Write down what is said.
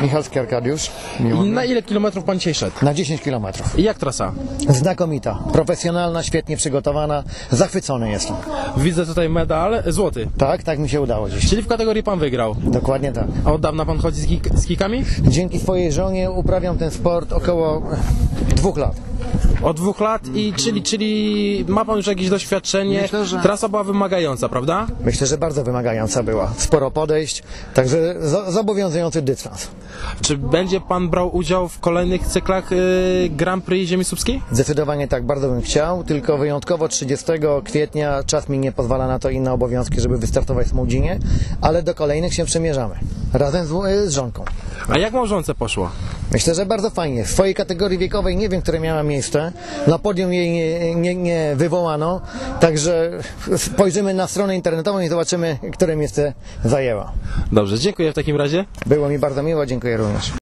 Michalski Arkadiusz. Miło. Na ile kilometrów pan dzisiaj szedł? Na 10 kilometrów. I jak trasa? Znakomita, profesjonalna, świetnie przygotowana. Zachwycony jestem. Widzę tutaj medal złoty. Tak, tak mi się udało dziś. Czyli w kategorii pan wygrał. Dokładnie tak. A od dawna pan chodzi z, kik- z kikami? Dzięki swojej żonie uprawiam ten sport około dwóch lat. Od dwóch lat i czyli, czyli ma pan już jakieś doświadczenie. Myślę, że- Trasa była wymagająca, prawda? Myślę, że bardzo wymagająca była. Sporo podejść, także zo- zobowiązujący dystans. Czy będzie pan brał udział w kolejnych cyklach y, Grand Prix Ziemi Słupskiej? Zdecydowanie tak, bardzo bym chciał, tylko wyjątkowo 30 kwietnia czas mi nie pozwala na to inne obowiązki, żeby wystartować w Smołdzinie, ale do kolejnych się przemierzamy. Razem z, z żonką. A jak małżonce poszło? Myślę, że bardzo fajnie. W swojej kategorii wiekowej nie wiem, które miała miejsce. Na podium jej nie, nie, nie wywołano, także spojrzymy na stronę internetową i zobaczymy, które miejsce zajęła. Dobrze, dziękuję w takim razie. Było mi bardzo miło, dziękuję również.